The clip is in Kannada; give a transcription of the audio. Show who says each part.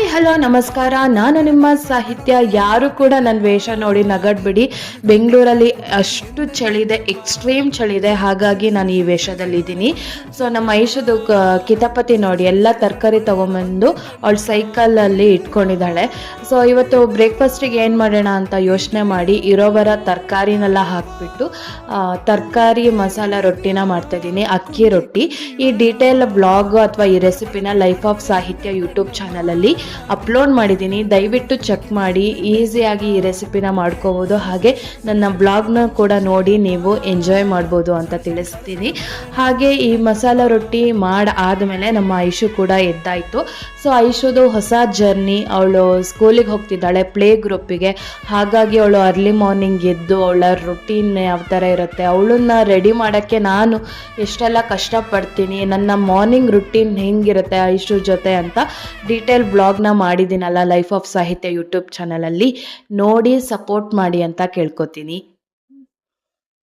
Speaker 1: ಹಾಯ್, ಹಲೋ, ನಮಸ್ಕಾರ. ನಾನು ನಿಮ್ಮ ಸಾಹಿತ್ಯ. ಯಾರು ಕೂಡ ನನ್ನ ವೇಷ ನೋಡಿ ನಗಡ್ಬಿಡಿ. ಬೆಂಗಳೂರಲ್ಲಿ ಅಷ್ಟು ಚಳಿದೆ ಎಕ್ಸ್ಟ್ರೀಮ್ ಚಳಿದೆ ಹಾಗಾಗಿ ನಾನು ಈ ವೇಷದಲ್ಲಿದ್ದೀನಿ. ಸೊ ನಮ್ಮ ಐಷದು ಕಿತಾಪತಿ ನೋಡಿ, ಎಲ್ಲ ತರಕಾರಿ ತೊಗೊಂಬಂದು ಅವಳು ಸೈಕಲಲ್ಲಿ ಇಟ್ಕೊಂಡಿದ್ದಾಳೆ. ಸೊ ಇವತ್ತು ಬ್ರೇಕ್ಫಾಸ್ಟಿಗೆ ಏನು ಮಾಡೋಣ ಅಂತ ಯೋಚನೆ ಮಾಡಿ ಇರೋವರ ತರಕಾರಿನೆಲ್ಲ ಹಾಕಿಬಿಟ್ಟು ತರಕಾರಿ ಮಸಾಲ ರೊಟ್ಟಿನ ಮಾಡ್ತಾಯಿದ್ದೀನಿ, ಅಕ್ಕಿ ರೊಟ್ಟಿ. ಈ ಡೀಟೇಲ್ ಬ್ಲಾಗ್ ಅಥವಾ ಈ ರೆಸಿಪಿನ ಲೈಫ್ ಆಫ್ ಸಾಹಿತ್ಯ ಯೂಟ್ಯೂಬ್ ಚಾನಲಲ್ಲಿ ಅಪ್ಲೋಡ್ ಮಾಡಿದ್ದೀನಿ. ದಯವಿಟ್ಟು ಚೆಕ್ ಮಾಡಿ. ಈಸಿಯಾಗಿ ಈ ರೆಸಿಪಿನ ಮಾಡ್ಕೋಬೋದು. ಹಾಗೆ ನನ್ನ ಬ್ಲಾಗ್ನ ಕೂಡ ನೋಡಿ ನೀವು ಎಂಜಾಯ್ ಮಾಡ್ಬೋದು ಅಂತ ತಿಳಿಸ್ತೀನಿ. ಹಾಗೆ ಈ ಮಸಾಲ ರೊಟ್ಟಿ ಮಾಡಿ ಆದಮೇಲೆ ನಮ್ಮ ಐಶು ಕೂಡ ಎದ್ದಾಯಿತು. ಸೊ, ಐಶುದು ಹೊಸ ಜರ್ನಿ. ಅವಳು ಸ್ಕೂಲಿಗೆ ಹೋಗ್ತಿದ್ದಾಳೆ ಪ್ಲೇ ಗ್ರೂಪಿಗೆ ಹಾಗಾಗಿ ಅವಳು ಅರ್ಲಿ ಮಾರ್ನಿಂಗ್ ಎದ್ದು ಅವಳ ರೊಟೀನ್ ಯಾವ ಥರ ಇರುತ್ತೆ, ಅವಳನ್ನ ರೆಡಿ ಮಾಡೋಕ್ಕೆ ನಾನು ಎಷ್ಟೆಲ್ಲ ಕಷ್ಟಪಡ್ತೀನಿ, ನನ್ನ ಮಾರ್ನಿಂಗ್ ರುಟೀನ್ ಹೆಂಗಿರುತ್ತೆ ಐಶು ಜೊತೆ ಅಂತ ಡೀಟೇಲ್ ಬ್ಲಾಗ್ನ ಮಾಡಿದ್ದೀನಲ್ಲ ಲೈಫ್ ಆಫ್ ಸಾಹಿತ್ಯ ಯೂಟ್ಯೂಬ್ ಚಾನಲಲ್ಲಿ ನೋಡಿ ಸಪೋರ್ಟ್ ಮಾಡಿ ಅಂತ ಕೇಳ್ಕೊತೀನಿ.